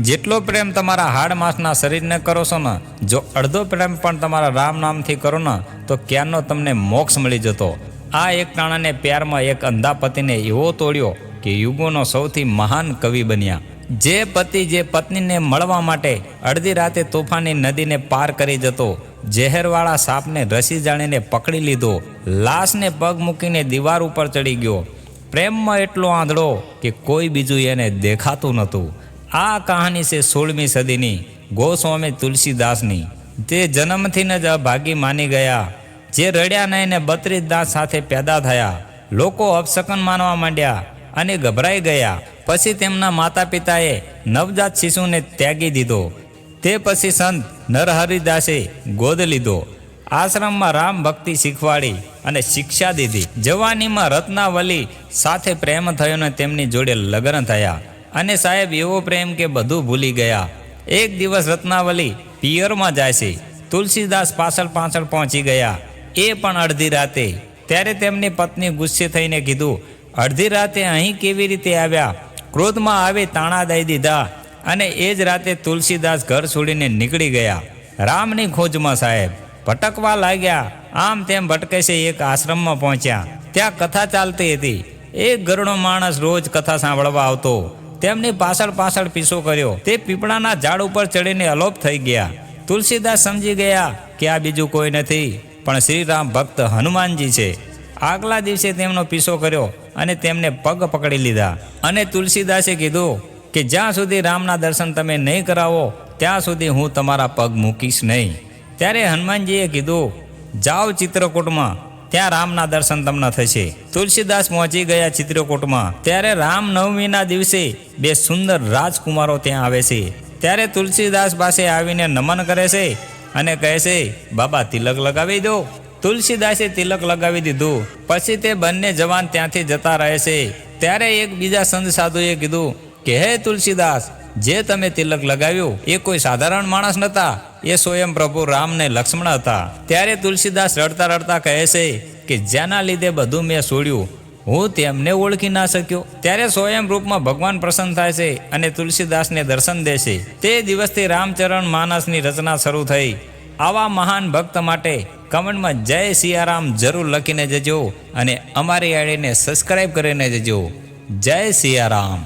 જેટલો પ્રેમ તમારા હાડ માંસના શરીરને કરો છો ને, જો અડધો પ્રેમ પણ તમારા રામ નામથી કરો ને, તો ક્યારનો તમને મોક્ષ મળી જતો? આ એક ટાણાને પ્યારમાં એક અંધાપતિને એવો તોડ્યો કે યુગોનો સૌથી મહાન કવિ બન્યા. જે પતિ જે પત્નીને મળવા માટે અડધી રાતે તોફાની નદીને પાર કરી જતો, ઝેરવાળા સાપને રસી જાણીને પકડી લીધો, લાશને પગ મૂકીને દીવાર ઉપર ચડી ગયો. પ્રેમમાં એટલો આંધળો કે કોઈ બીજું એને દેખાતું નહોતું. આ કહાની છે સોળમી સદીની. ગોસ્વામી તુલસીદાસની. તે જન્મથી જ અભાગી માની ગયા. જે રડ્યા નહીં ને બત્રીસ દાસ સાથે પેદા થયા. લોકો અપશકન માનવા માંડ્યા અને ગભરાઈ ગયા. પછી તેમના માતા પિતાએ નવજાત શિશુને ત્યાગી દીધો. તે પછી સંત નરહરિદાસે ગોદ લીધો. આશ્રમમાં રામ ભક્તિ શીખવાડી અને શિક્ષા દીધી. જવાનીમાં રત્નાવલી સાથે પ્રેમ થયો ને તેમની જોડે લગ્ન થયા. અને સાહેબ એવો પ્રેમ કે બધું ભૂલી ગયા. એક દિવસ રત્નાવલી પિયરમાં જાય છે. તુલસીદાસ પાછળ પાછળ પહોંચી ગયા. એ પણ અડધી રાતે. ત્યારે તેમની પત્ની ગુસ્સે થઈને કીધું, અડધી રાતે અહીં કેવી રીતે આવ્યા? ક્રોધમાં આવી તાણા દઈ દીધા. અને એ જ રાતે તુલસીદાસ ઘર છોડીને નીકળી ગયા. રામની ખોજમાં સાહેબ, ભટકવા લાગ્યા. આમ તેમ ભટકે છે એક આશ્રમમાં પહોંચ્યા. ત્યાં કથા ચાલતી હતી. એક ગરડો માણસ રોજ કથા સાંભળવા આવતો. તેમની પાછળ પાછળ પીછો કર્યો. તે પીપળાના ઝાડ ઉપર ચડીને અલોપ થઈ ગયા. તુલસીદાસ સમજી ગયા કે આ બીજું કોઈ નથી, પણ શ્રીરામ ભક્ત હનુમાનજી છે. આગલા દિવસે તેમનો પીછો કર્યો અને તેમને પગ પકડી લીધા. અને તુલસીદાસે કીધું કે જ્યાં સુધી રામના દર્શન તમે નહીં કરાવો, ત્યાં સુધી હું તમારા પગ મૂકીશ નહીં. ત્યારે હનુમાનજીએ કીધું, જાઓ ચિત્રકૂટમાં ત્યાં રામના દર્શન તમને થશે. તુલસીદાસ પહોંચી ગયા ચિત્રકૂટમાં. ત્યારે રામ નવમીના દિવસે બે સુંદર રાજકુમારો ત્યાં આવે છે. ત્યારે તુલસીદાસ પાસે આવીને નમન કરે છે અને કહે છે, બાબા, તિલક લગાવી દો. તુલસીદાસે તિલક લગાવી દીધું. પછી તે બંને જવાન ત્યાંથી જતા રહે છે. ત્યારે એક બીજા સંત સાધુએ કીધું કે, હે તુલસીદાસ જે તમે તિલક લગાવ્યું, એ કોઈ સાધારણ માણસ નહોતા એ સ્વયં પ્રભુ રામ ને લક્ષ્મણ હતા. ત્યારે તુલસીદાસ રડતા રડતા કહે છે કે જેના લીધે બધું મેં છોડ્યું હું તેમને ઓળખી ના શક્યો. ત્યારે સ્વયં રૂપમાં ભગવાન પ્રસન્ન થાય છે અને તુલસીદાસને દર્શન દે છે. તે દિવસથી રામચરણ માનસની રચના શરૂ થઈ. આવા મહાન ભક્ત માટે કમેન્ટમાં જય સિયારામ જરૂર લખીને જજો અને અમારી આઈડીને સબસ્ક્રાઈબ કરીને જજો. જય સિયારામ.